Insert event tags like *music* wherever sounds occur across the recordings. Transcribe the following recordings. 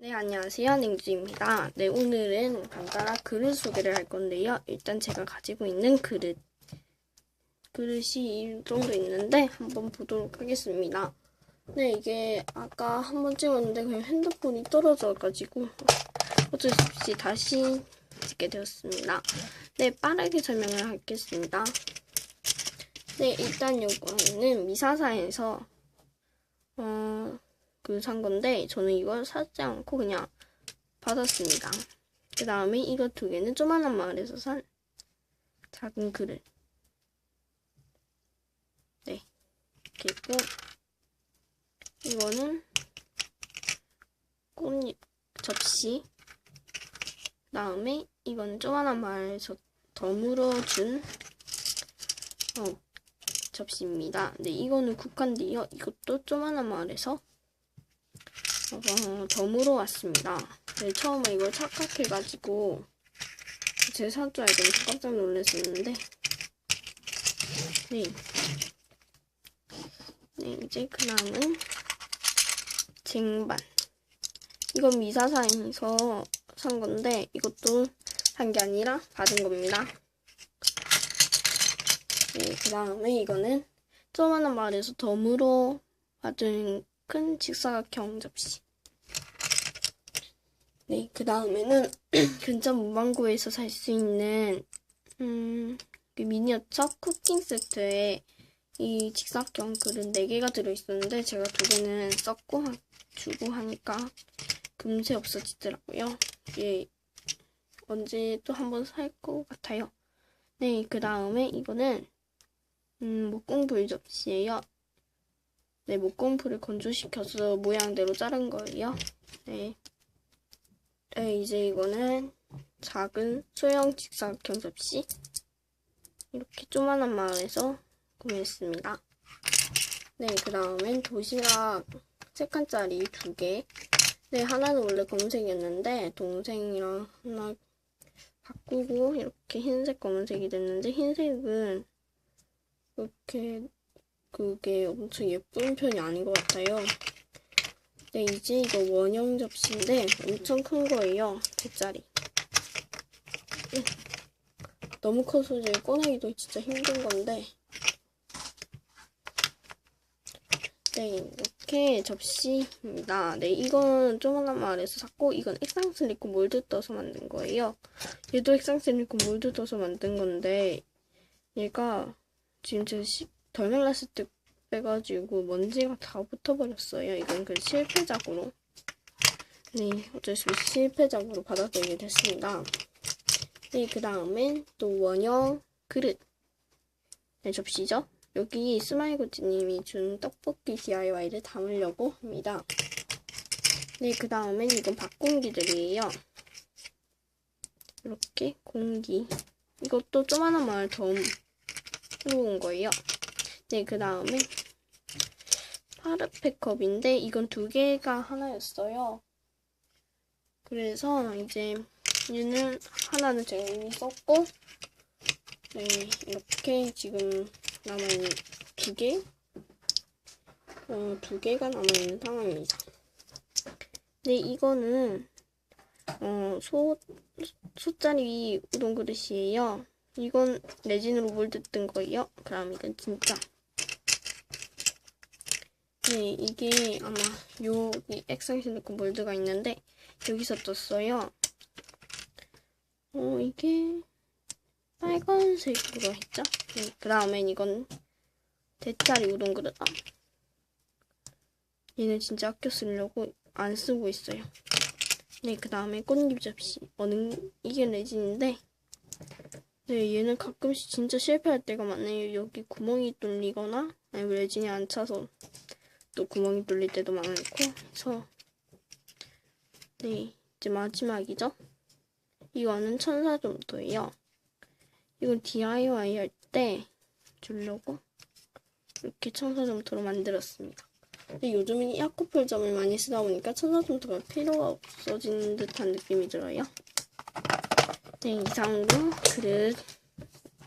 네, 안녕하세요. 닝주입니다. 네, 오늘은 간단한 그릇 소개를 할 건데요. 일단 제가 가지고 있는 그릇. 그릇이 이 정도 있는데 한번 보도록 하겠습니다. 네, 이게 아까 한 번 찍었는데 그냥 핸드폰이 떨어져가지고 어쩔 수 없이 다시 찍게 되었습니다. 네, 빠르게 설명을 하겠습니다. 네, 일단 요거는 미사사에서 어, 그 산 건데 저는 이걸 사지 않고 그냥 받았습니다. 그 다음에 이거 두 개는 조만한 마을에서 산 작은 그릇. 네, 이렇게 있고 이거는 꽃잎 접시. 그 다음에 이거는 조만한 마을에서 덤으로 준 어, 접시입니다. 네, 이거는 국한데요. 이것도 조만한 마을에서 어, 덤으로 왔습니다. 네, 처음에 이걸 착각해가지고 제 살 줄 알고 깜짝 놀랐었는데 네. 네, 이제 그 다음은 쟁반 이건 미사사에서 산 건데 이것도 산 게 아니라 받은 겁니다. 네, 그 다음에 이거는 조만한 마을에서 덤으로 받은 큰 직사각형 접시. 네, 그 다음에는 *clears throat* 근처 문방구에서 살 수 있는 음, 그 미니어처 쿠킹 세트에 이 직사각형 그릇 4개가 들어있었는데 제가 두 개는 썼고 주고 하니까 금세 없어지더라고요. 예, 언제 또 한번 살 것 같아요. 네, 그 다음에 이거는 음, 목공불 접시예요. 네, 목공풀을 건조시켜서 모양대로 자른 거예요. 네. 네, 이제 이거는 작은 소형 직사각형 접시. 이렇게 조만한 마을에서 구매했습니다. 네, 그 다음엔 도시락 3칸짜리 두 개. 네, 하나는 원래 검은색이었는데, 동생이랑 하나 바꾸고, 이렇게 흰색 검은색이 됐는데, 흰색은 이렇게 그게 엄청 예쁜 편이 아닌 것 같아요. 네, 이제 이거 원형 접시인데 엄청 큰 거예요. 100짜리. 네. 너무 커서 이제 꺼내기도 진짜 힘든 건데 네, 이렇게 접시입니다. 네, 이건 조만한 마을에서 샀고 이건 액상 슬리코 몰드 떠서 만든 거예요. 얘도 액상 슬리코 몰드 떠서 만든 건데 얘가 지금 제가 덜 말랐을 때 빼가지고 먼지가 다 붙어버렸어요. 이건 그 실패작으로. 네, 어쩔 수 없이 실패작으로 받아들이게 됐습니다. 네, 그 다음엔 또 원형 그릇. 네, 접시죠. 여기 스마일고치님이 준 떡볶이 DIY를 담으려고 합니다. 네, 그 다음엔 이건 밥공기들이에요. 이렇게 공기. 이것도 조만한 마을 더 해온 거예요. 네, 그 다음에 파르페컵인데 이건 두 개가 하나였어요. 그래서 이제 얘는 하나는 제가 이미 썼고 네, 이렇게 지금 남아있는 두 개? 어, 두 개가 남아있는 상황입니다. 네, 이거는 어, 소, 소짜리 우동 그릇이에요. 이건 레진으로 몰드 뜬 거예요. 그럼 이건 진짜. 네, 이게 아마 여기 액상 실리콘 몰드가 있는데 여기서 떴어요. 어, 이게 빨간색으로 했죠? 네, 그 다음엔 이건 대짜리 우동 그릇. 아. 얘는 진짜 아껴 쓰려고 안 쓰고 있어요. 네, 그 다음에 꽃잎 접시. 어느, 이게 레진인데 네, 얘는 가끔씩 진짜 실패할 때가 많네요. 여기 구멍이 뚫리거나 아니면 레진이 안 차서 또 구멍이 뚫릴 때도 많고 그래서 네, 이제 마지막이죠. 이거는 천사점토예요. 이건 DIY 할 때 주려고 이렇게 천사점토로 만들었습니다. 근데 요즘은 야코풀점을 많이 쓰다 보니까 천사점토가 필요가 없어진 듯한 느낌이 들어요. 네, 이상으로 글을,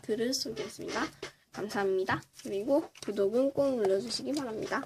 글을 소개했습니다. 감사합니다. 그리고 구독은 꼭 눌러주시기 바랍니다.